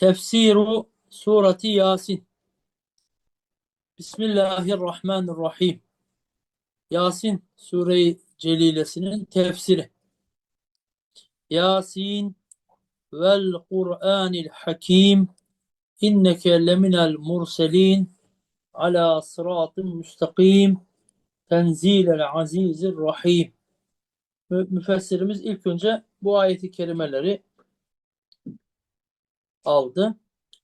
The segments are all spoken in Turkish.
Tefsiru Sureti Yasin. Bismillahirrahmanirrahim. Yasin Sure-i Celilesinin tefsiri. Yasin vel Kur'anil Hakim inneke leminel murselin ala sıratın müstakim tenzilel azizir rahim. Mü- Müfessirimiz ilk önce bu ayeti kerimeleri aldı.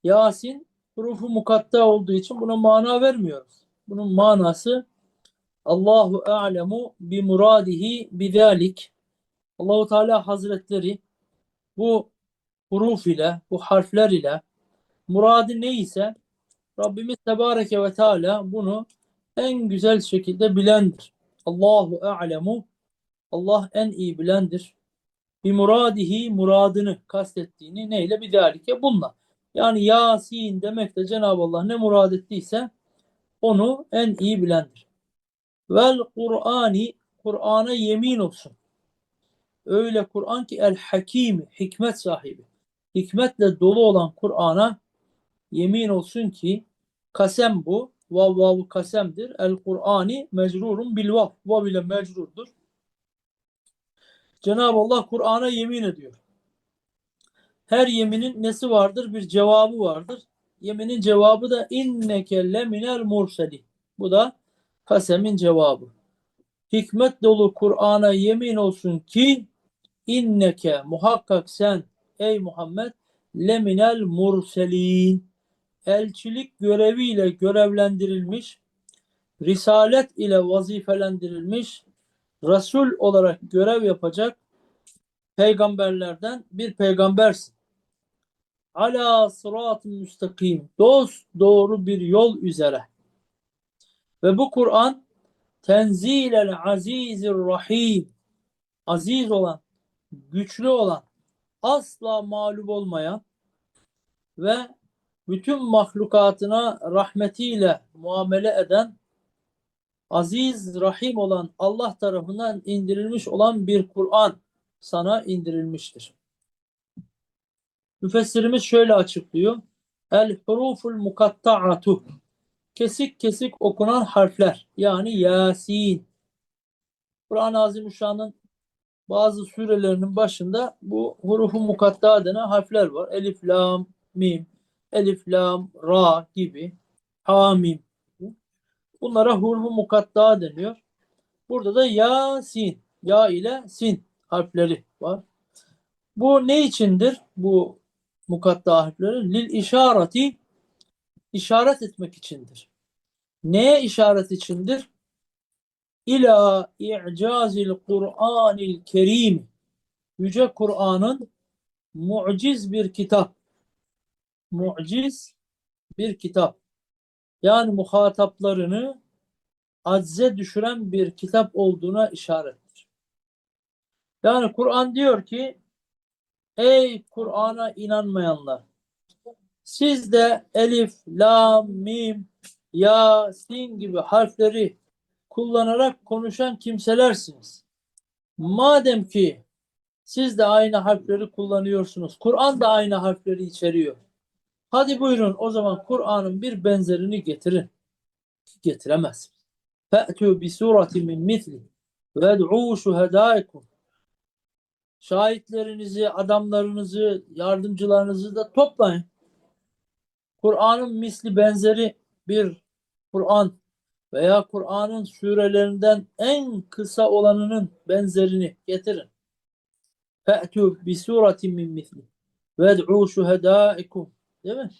Yasin hurufu mukatta olduğu için buna mana vermiyoruz. Bunun manası Allahu a'lemu bi muradihi bizalik. Allahu Teala Hazretleri bu huruf ile, bu harfler ile muradı neyse Rabbimiz Tebareke ve Teala bunu en güzel şekilde bilendir. Allahu a'lemu Allah en iyi bilendir. Bir muradihi muradını kastettiğini neyle bir dalike bununla. Yani Yasin demek de Cenab-ı Allah ne murad ettiyse onu en iyi bilendir. Vel Kur'ani Kur'an'a yemin olsun. Öyle Kur'an ki el hakimi hikmet sahibi. Hikmetle dolu olan Kur'an'a yemin olsun ki kasem bu. Vav vav kasemdir. El Kur'ani mecrurun bil vav. Vav ile mecrurdur. Cenab-ı Allah Kur'an'a yemin ediyor. Her yeminin nesi vardır? Bir cevabı vardır. Yeminin cevabı da inneke leminel murseli. Bu da kasemin cevabı. Hikmet dolu Kur'an'a yemin olsun ki inneke muhakkak sen ey Muhammed leminel murselin elçilik göreviyle görevlendirilmiş risalet ile vazifelendirilmiş Resul olarak görev yapacak peygamberlerden bir peygambersin. Ala sırat-ı müstakim. Dost doğru bir yol üzere. Ve bu Kur'an tenzilel azizir rahim. Aziz olan, güçlü olan, asla mağlup olmayan ve bütün mahlukatına rahmetiyle muamele eden aziz, rahim olan Allah tarafından indirilmiş olan bir Kur'an sana indirilmiştir. Müfessirimiz şöyle açıklıyor. El huruful mukatta'atu kesik kesik okunan harfler yani Yasin. Kur'an-ı Azimüşşan'ın bazı surelerinin başında bu hurufu mukatta denen harfler var. Elif, lam, mim, elif, lam, ra gibi. Hamim. Bunlara hurufu mukatta deniyor. Burada da Yasin. Ya ile sin harfleri var. Bu ne içindir? Bu mukatta harfleri lil işareti işaret etmek içindir. Neye işaret içindir? İla i'cazil Kur'anil Kerim Yüce Kur'an'ın muciz bir kitap. Muciz bir kitap. Yani muhataplarını acze düşüren bir kitap olduğuna işarettir. Yani Kur'an diyor ki ey Kur'an'a inanmayanlar siz de elif, lam, mim, ya, sin gibi harfleri kullanarak konuşan kimselersiniz. Madem ki siz de aynı harfleri kullanıyorsunuz, Kur'an da aynı harfleri içeriyor. Hadi buyurun o zaman Kur'an'ın bir benzerini getirin. Getiremez. Fe'tü bi surati min misli ved'u şuhedâikum Şahitlerinizi, adamlarınızı, yardımcılarınızı da toplayın. Kur'an'ın misli benzeri bir Kur'an veya Kur'an'ın surelerinden en kısa olanının benzerini getirin. Fe'tü bi suratin min misli ved'u şuhedâikum değil mi?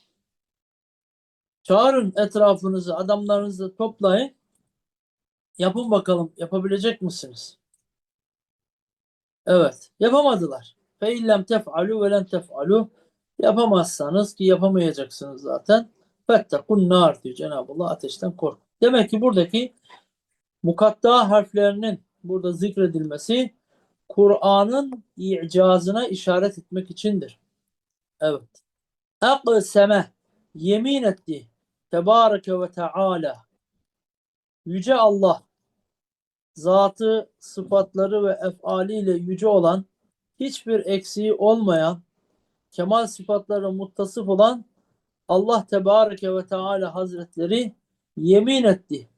Çağırın etrafınızı, adamlarınızı toplayın. Yapın bakalım yapabilecek misiniz? Evet. Yapamadılar. Fe illem tef'alu ve len tef'alu yapamazsanız ki yapamayacaksınız zaten. Fettekun nar diyor Cenab-ı Allah ateşten kork. Demek ki buradaki mukatta harflerinin burada zikredilmesi Kur'an'ın icazına işaret etmek içindir. Evet. Akseme yemin etti. Tebareke ve Teala Yüce Allah zatı, sıfatları ve efaliyle yüce olan, hiçbir eksiği olmayan, kemal sıfatlarına muttasıf olan Allah Tebareke ve Teala Hazretleri yemin etti.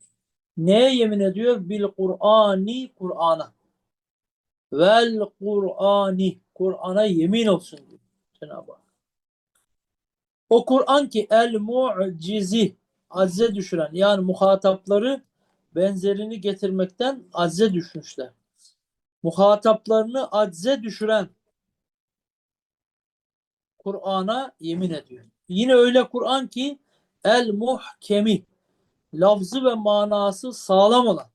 Neye yemin ediyor? Bil Kur'ani Kur'an'a. Vel Kur'ani Kur'an'a yemin olsun diyor Cenab-ı Hak. O Kur'an ki el mu'cizi azze düşüren yani muhatapları benzerini getirmekten azze düşmüşler. Muhataplarını acze düşüren Kur'an'a yemin ediyor. Yine öyle Kur'an ki el muhkemi lafzı ve manası sağlam olan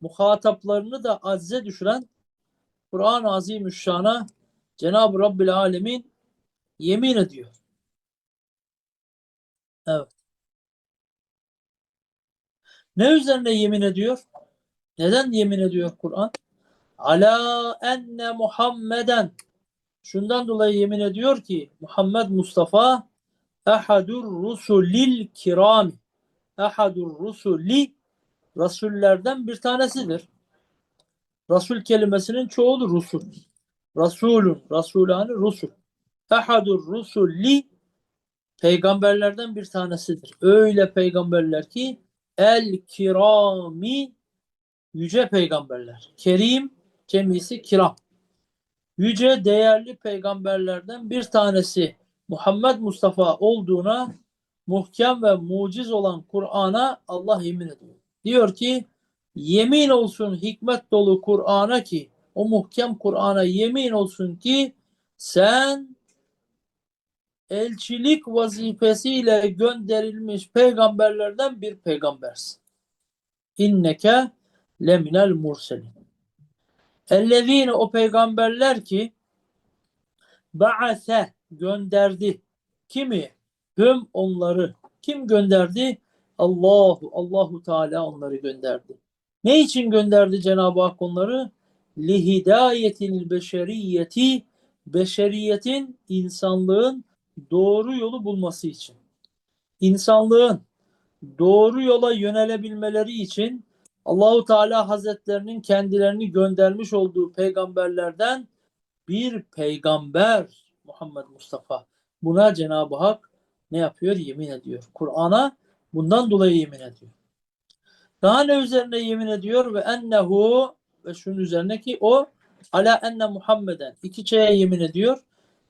muhataplarını da azze düşüren Kur'an-ı Azimüşşan'a Cenab-ı Rabbil Alemin yemin ediyor. Evet. Ne üzerine yemin ediyor? Neden yemin ediyor Kur'an? Ala enne Muhammeden şundan dolayı yemin ediyor ki Muhammed Mustafa ehadur rusulil kirami ehadur rusuli rasullerden bir tanesidir. Rasul kelimesinin çoğulu rusul. Rasulun, rasulani rusul. Ehadur rusulli peygamberlerden bir tanesidir. Öyle peygamberler ki el kirami yüce peygamberler. Kerim cemisi kiram. Yüce değerli peygamberlerden bir tanesi Muhammed Mustafa olduğuna muhkem ve muciz olan Kur'an'a Allah yemin ediyor. Diyor ki yemin olsun hikmet dolu Kur'an'a ki o muhkem Kur'an'a yemin olsun ki sen elçilik vazifesiyle gönderilmiş peygamberlerden bir peygambersin. İnneke leminel murselin. Ellezine o peygamberler ki ba'ase gönderdi. Kimi? Hüm onları. Kim gönderdi? Allahu, Allahu Teala onları gönderdi. Ne için gönderdi Cenab-ı Hak onları? Lihidayetil beşeriyeti beşeriyetin, insanlığın doğru yolu bulması için. İnsanlığın doğru yola yönelebilmeleri için Allahu Teala Hazretlerinin kendilerini göndermiş olduğu peygamberlerden bir peygamber Muhammed Mustafa. Buna Cenab-ı Hak ne yapıyor? Yemin ediyor. Kur'an'a bundan dolayı yemin ediyor. Daha ne üzerine yemin ediyor? Ve ennehu ve şunun üzerine ki o ala enne Muhammeden iki şeye yemin ediyor.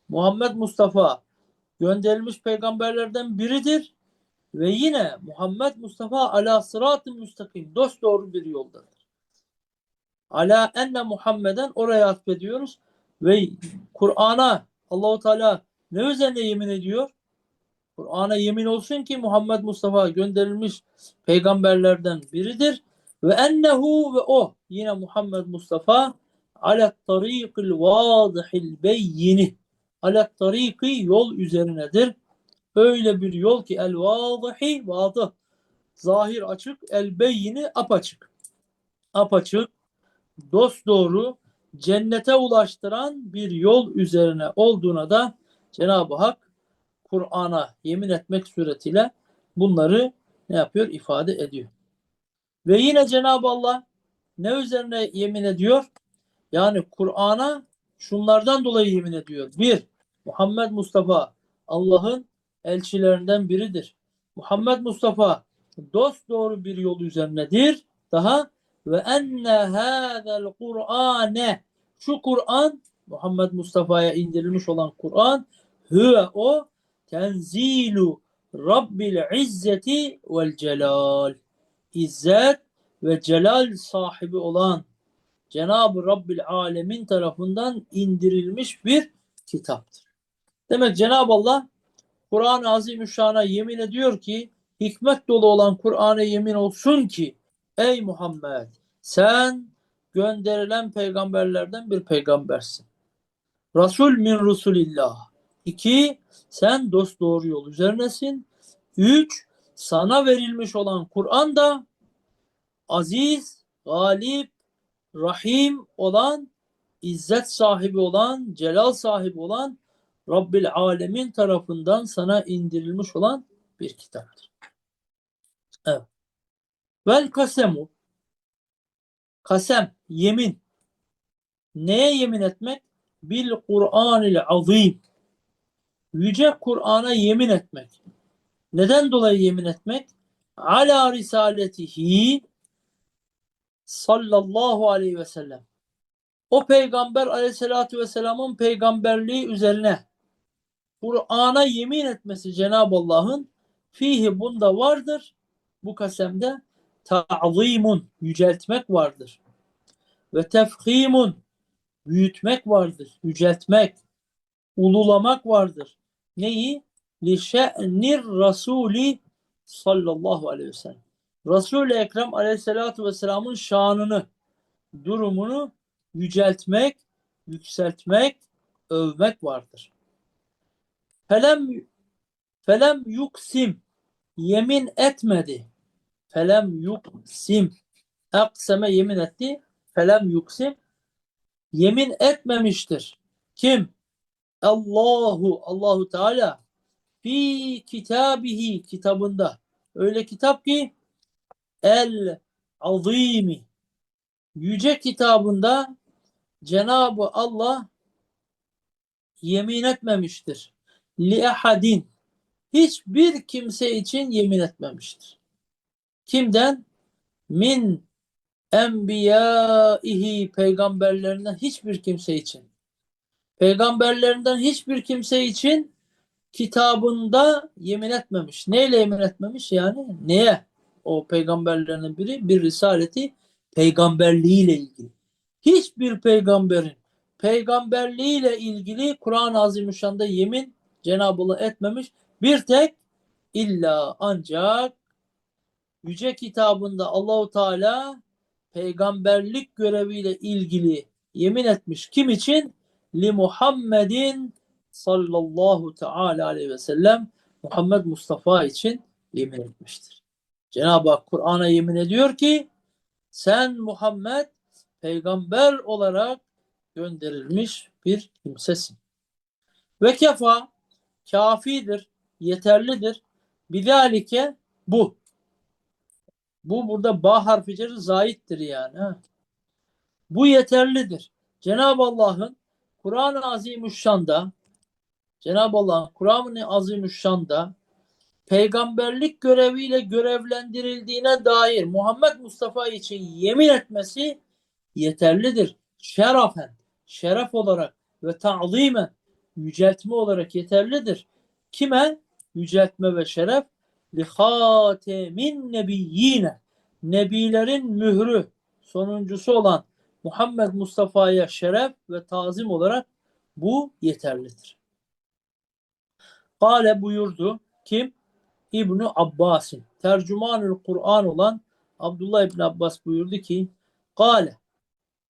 Muhammed Mustafa gönderilmiş peygamberlerden biridir ve yine Muhammed Mustafa ala sırat-ı müstakim dost doğru bir yoldadır. Ala enne Muhammeden oraya atfediyoruz ve Kur'an'a Allahu Teala ne üzerine yemin ediyor? Kur'an'a yemin olsun ki Muhammed Mustafa gönderilmiş peygamberlerden biridir ve ennehu ve o yine Muhammed Mustafa ala tarikil vadihil beyyini ala tariki yol üzerinedir. Öyle bir yol ki el vadihi vadı zahir açık el beyyini apaçık. Apaçık dost doğru cennete ulaştıran bir yol üzerine olduğuna da Cenab-ı Hak Kur'an'a yemin etmek suretiyle bunları ne yapıyor? ifade ediyor. Ve yine Cenab-ı Allah ne üzerine yemin ediyor? Yani Kur'an'a şunlardan dolayı yemin ediyor. Bir, Muhammed Mustafa Allah'ın elçilerinden biridir. Muhammed Mustafa dost doğru bir yol üzerinedir. Daha ve enne hâzel Kur'ane şu Kur'an Muhammed Mustafa'ya indirilmiş olan Kur'an hüve o tenzilu Rabbil izzeti vel celal İzzet ve celal sahibi olan Cenab-ı Rabbil Alemin tarafından indirilmiş bir kitaptır. Demek Cenab-ı Allah Kur'an-ı Azimüşşan'a yemin ediyor ki hikmet dolu olan Kur'an'a yemin olsun ki ey Muhammed sen gönderilen peygamberlerden bir peygambersin. Resul min Rusulillah. İki, sen dost doğru yol üzerinesin. Üç, sana verilmiş olan Kur'an da aziz, galip, rahim olan, izzet sahibi olan, celal sahibi olan Rabbil Alemin tarafından sana indirilmiş olan bir kitaptır. Evet. Vel kasemu kasem, yemin. Neye yemin etmek? Bil Kur'anil azim. Yüce Kur'an'a yemin etmek. Neden dolayı yemin etmek? Ala risaletihi sallallahu aleyhi ve sellem. O peygamber aleyhissalatü vesselamın peygamberliği üzerine Kur'an'a yemin etmesi Cenab-ı Allah'ın fihi bunda vardır. Bu kasemde ta'zimun yüceltmek vardır. Ve tefhimun büyütmek vardır. Yüceltmek, ululamak vardır. Neyi? Li şe'nir rasuli sallallahu aleyhi ve sellem. Resul-i Ekrem aleyhissalatu vesselamın şanını, durumunu yüceltmek, yükseltmek, övmek vardır. Felem felem yuksim yemin etmedi. Felem yuksim akseme yemin etti. Felem yuksim yemin etmemiştir. Kim? Allahu Allahu Teala fi kitabihi kitabında. Öyle kitap ki el azimi yüce kitabında Cenab-ı Allah yemin etmemiştir. Li ahadin hiçbir kimse için yemin etmemiştir. Kimden? Min enbiyaihi peygamberlerinden hiçbir kimse için. Peygamberlerinden hiçbir kimse için kitabında yemin etmemiş. Neyle yemin etmemiş? Yani neye? O peygamberlerinin biri bir risaleti peygamberliğiyle ilgili. Hiçbir peygamberin peygamberliğiyle ilgili Kur'an-ı Azimüşşan'da yemin Cenab-ı Allah etmemiş. Bir tek illa ancak yüce kitabında Allahu Teala peygamberlik göreviyle ilgili yemin etmiş. Kim için? Li Muhammedin sallallahu teala aleyhi ve sellem Muhammed Mustafa için yemin etmiştir. Cenab-ı Hak Kur'an'a yemin ediyor ki sen Muhammed peygamber olarak gönderilmiş bir kimsesin. Ve kefa kafidir, yeterlidir. Bidalike bu. Bu burada ba harfi ceri zaittir yani. Bu yeterlidir. Cenab-ı Allah'ın Kur'an-ı Azimüşşan'da Cenab-ı Allah'ın Kur'an-ı Azimüşşan'da peygamberlik göreviyle görevlendirildiğine dair Muhammed Mustafa için yemin etmesi yeterlidir. Şerafen, şeref olarak ve ta'zimen, yüceltme olarak yeterlidir. Kime? Yüceltme ve şeref li hatemin nebiyyine nebilerin mührü sonuncusu olan Muhammed Mustafa'ya şeref ve tazim olarak bu yeterlidir. Kale buyurdu. Kim? İbni Abbas'ın. Tercümanül Kur'an olan Abdullah İbni Abbas buyurdu ki Kale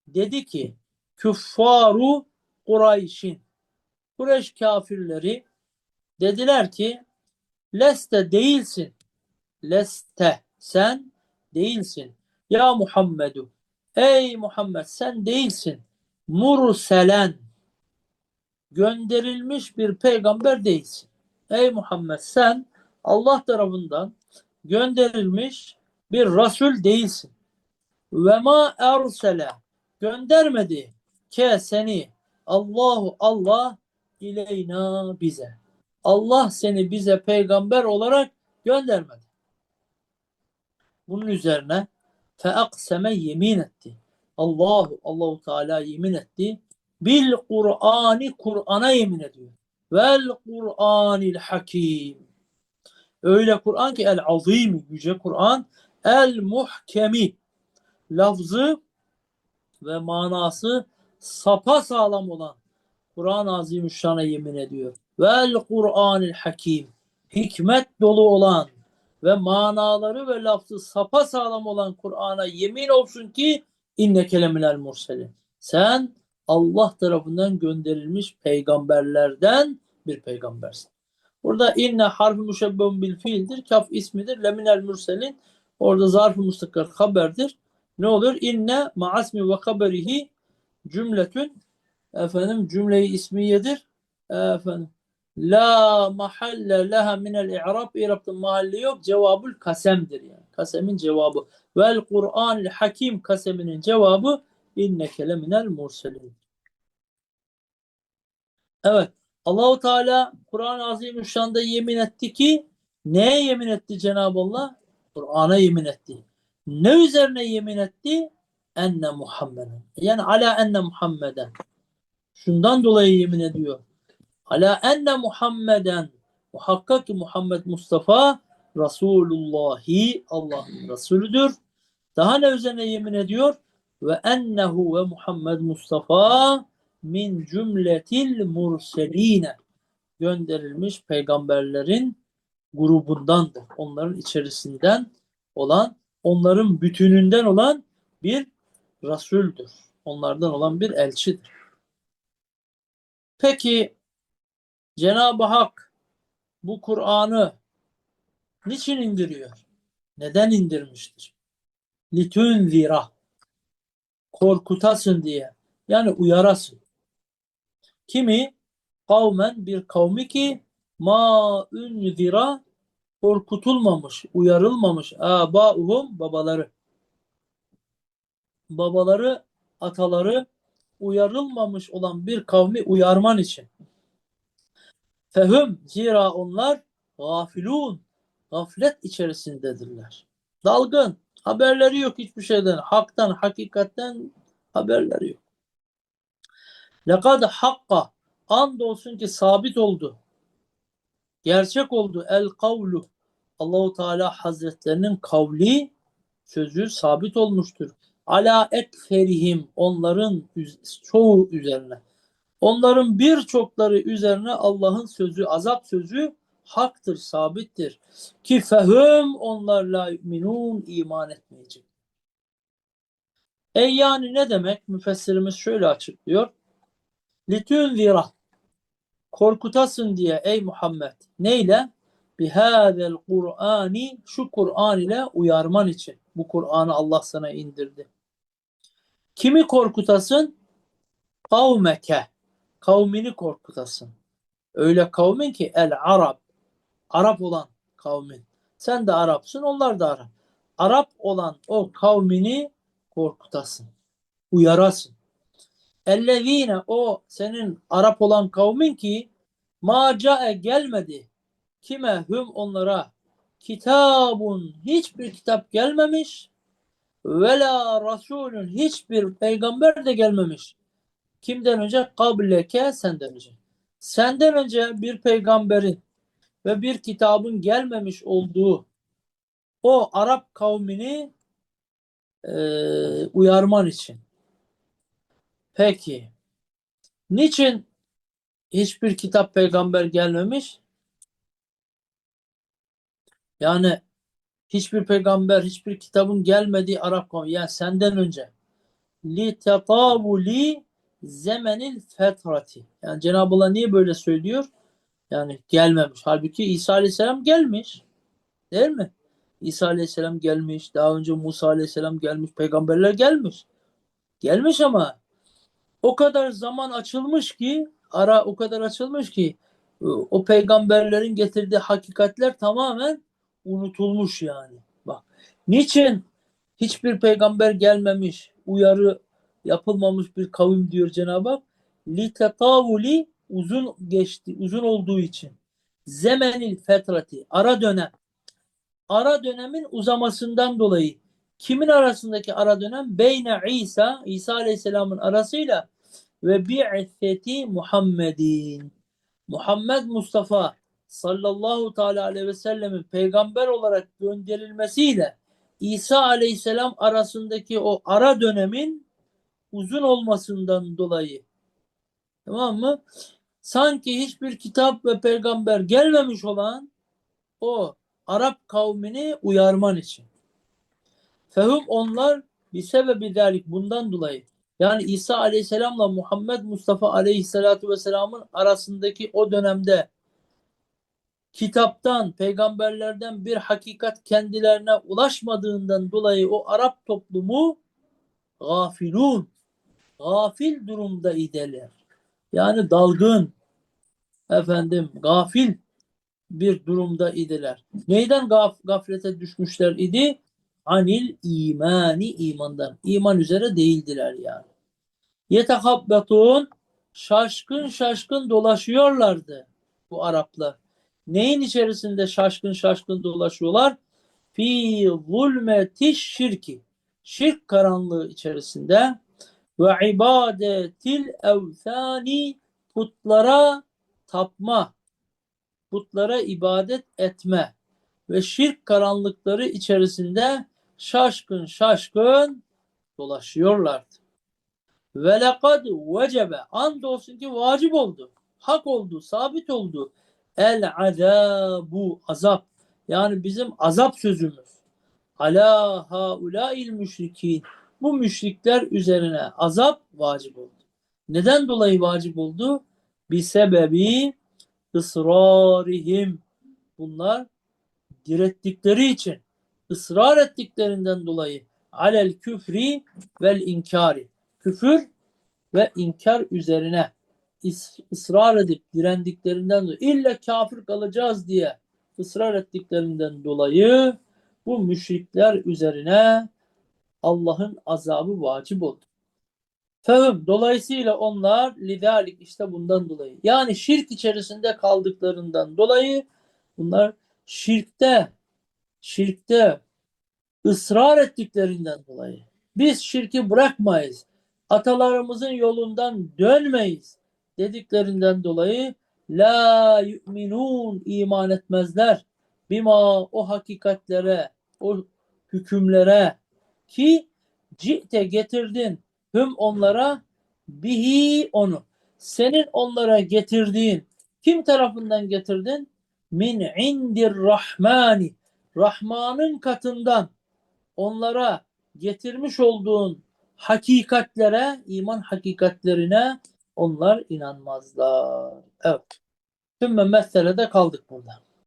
dedi ki küffaru Kureyş'in Kureyş kafirleri dediler ki leste değilsin. Leste sen değilsin. Ya Muhammedu ey Muhammed sen değilsin. Murselen gönderilmiş bir peygamber değilsin. Ey Muhammed sen Allah tarafından gönderilmiş bir Resul değilsin. Ve ma ersele göndermedi ke seni. Allahu Allah ileyna bize. Allah seni bize peygamber olarak göndermedi. Bunun üzerine feakseme yemin etti. Allahu Allahu Teala yemin etti. Bil Kur'ani Kur'an'a yemin ediyor. Vel Kur'anil Hakim Öyle Kur'an ki el azim yüce Kur'an el muhkemi lafzı ve manası sapa sağlam olan Kur'an-ı Azimüşşan'a yemin ediyor. Vel Kur'anil Hakim hikmet dolu olan ve manaları ve lafzı sapa sağlam olan Kur'an'a yemin olsun ki inne keleminel murselin. Sen Allah tarafından gönderilmiş peygamberlerden bir peygambersin. Burada inne harfi müşebbehun bil fiildir. Kaf ismidir. Leminel mürselin. Orada zarf-ı mustakar haberdir. Ne olur? İnne ma'asmi ve haberihi cümletün efendim cümleyi ismiyedir. Efendim la mahalle leha minel i'rab i'rabın mahalli yok. Cevabul kasemdir yani. Kasemin cevabı. Vel Kur'an hakim kaseminin cevabı inneke leminel murselin. Evet. Allahu Teala Kur'an-ı Azimüşşan'da yemin etti ki neye yemin etti Cenab-ı Allah? Kur'an'a yemin etti. Ne üzerine yemin etti? Enne Muhammeden. Yani ala enne Muhammeden. Şundan dolayı yemin ediyor. Ala enne Muhammeden. Muhakkak ki Muhammed Mustafa Resulullahi Allah'ın Resulüdür. Daha ne üzerine yemin ediyor? Ve ennehu ve Muhammed Mustafa min cümletil murseline gönderilmiş peygamberlerin grubundandır. Onların içerisinden olan, onların bütününden olan bir Resul'dür. Onlardan olan bir elçidir. Peki Cenab-ı Hak bu Kur'an'ı niçin indiriyor? Neden indirmiştir? Litünzira korkutasın diye. Yani uyarasın. Kimi? Kavmen bir kavmi ki ma ünzira korkutulmamış, uyarılmamış abauhum babaları. Babaları, ataları uyarılmamış olan bir kavmi uyarman için. Fehüm zira onlar gafilun gaflet içerisindedirler. Dalgın, haberleri yok hiçbir şeyden, haktan, hakikatten haberleri yok. Lekad hakka andolsun ki sabit oldu. Gerçek oldu el kavlu. Allahu Teala Hazretlerinin kavli sözü sabit olmuştur. Ala ekferihim onların çoğu üzerine. Onların birçokları üzerine Allah'ın sözü, azap sözü haktır, sabittir. Ki fehum onlar la yu'minun iman etmeyecek. E yani ne demek? Müfessirimiz şöyle açıklıyor. Litünzira korkutasın diye ey Muhammed. Neyle? Bihâzel Kur'ani şu Kur'an ile uyarman için. Bu Kur'an'ı Allah sana indirdi. Kimi korkutasın? Kavmeke. Kavmini korkutasın. Öyle kavmin ki el Arab. Arap olan kavmin. Sen de Arapsın, onlar da Arap. Arap olan o kavmini korkutasın. Uyarasın. Ellezine o senin Arap olan kavmin ki ma cae gelmedi. Kime hüm onlara kitabun hiçbir kitap gelmemiş ve la rasulün hiçbir peygamber de gelmemiş. Kimden önce? Kableke senden önce. Senden önce bir peygamberin ve bir kitabın gelmemiş olduğu o Arap kavmini e, uyarman için. Peki. Niçin hiçbir kitap peygamber gelmemiş? Yani hiçbir peygamber, hiçbir kitabın gelmediği Arap kavmi. Yani senden önce. Li tetavuli zemenil fetrati. Yani Cenab-ı Allah niye böyle söylüyor? Yani gelmemiş. Halbuki İsa Aleyhisselam gelmiş. Değil mi? İsa Aleyhisselam gelmiş. Daha önce Musa Aleyhisselam gelmiş. Peygamberler gelmiş. Gelmiş ama o kadar zaman açılmış ki ara o kadar açılmış ki o peygamberlerin getirdiği hakikatler tamamen unutulmuş yani. Bak. Niçin hiçbir peygamber gelmemiş, uyarı yapılmamış bir kavim diyor Cenab-ı Hak. Litetavuli uzun geçti, uzun olduğu için. Zemenil fetrati, ara dönem. Ara dönemin uzamasından dolayı kimin arasındaki ara dönem? Beyne İsa, İsa Aleyhisselam'ın arasıyla ve bi'feti Muhammedin. Muhammed Mustafa sallallahu teala aleyhi ve sellemin peygamber olarak gönderilmesiyle İsa Aleyhisselam arasındaki o ara dönemin uzun olmasından dolayı tamam mı? Sanki hiçbir kitap ve peygamber gelmemiş olan o Arap kavmini uyarman için. Fehum onlar bir sebebi delik bundan dolayı yani İsa Aleyhisselam'la Muhammed Mustafa Aleyhisselatü Vesselam'ın arasındaki o dönemde kitaptan, peygamberlerden bir hakikat kendilerine ulaşmadığından dolayı o Arap toplumu gafilun, gafil durumda idiler. Yani dalgın, efendim gafil bir durumda idiler. Neyden gaf gaflete düşmüşler idi? Anil imani imandan. İman üzere değildiler yani. Yetehabbetun şaşkın şaşkın dolaşıyorlardı bu Araplar. Neyin içerisinde şaşkın şaşkın dolaşıyorlar? Fi zulmeti şirki. Şirk karanlığı içerisinde ve ibadetil evthani putlara tapma, putlara ibadet etme ve şirk karanlıkları içerisinde şaşkın şaşkın dolaşıyorlardı. Ve lekad vecebe andolsun ki vacip oldu. Hak oldu, sabit oldu. El azabu azap. Yani bizim azap sözümüz. Ala haulail müşrikin. Bu müşrikler üzerine azap vacip oldu. Neden dolayı vacip oldu? Bir sebebi ısrarihim. Bunlar direttikleri için, ısrar ettiklerinden dolayı alel küfri vel inkari. Küfür ve inkar üzerine is- ısrar edip direndiklerinden dolayı illa kafir kalacağız diye ısrar ettiklerinden dolayı bu müşrikler üzerine Allah'ın azabı vacip oldu. Fehüm. Dolayısıyla onlar lidalik işte bundan dolayı. Yani şirk içerisinde kaldıklarından dolayı bunlar şirkte şirkte ısrar ettiklerinden dolayı biz şirki bırakmayız. Atalarımızın yolundan dönmeyiz dediklerinden dolayı la yu'minun iman etmezler. Bima o hakikatlere, o hükümlere ki cite getirdin hüm onlara bihi onu. Senin onlara getirdiğin kim tarafından getirdin? Min indir rahmani. Rahman'ın katından onlara getirmiş olduğun hakikatlere, iman hakikatlerine onlar inanmazlar. Evet. Tüm meselede kaldık burada.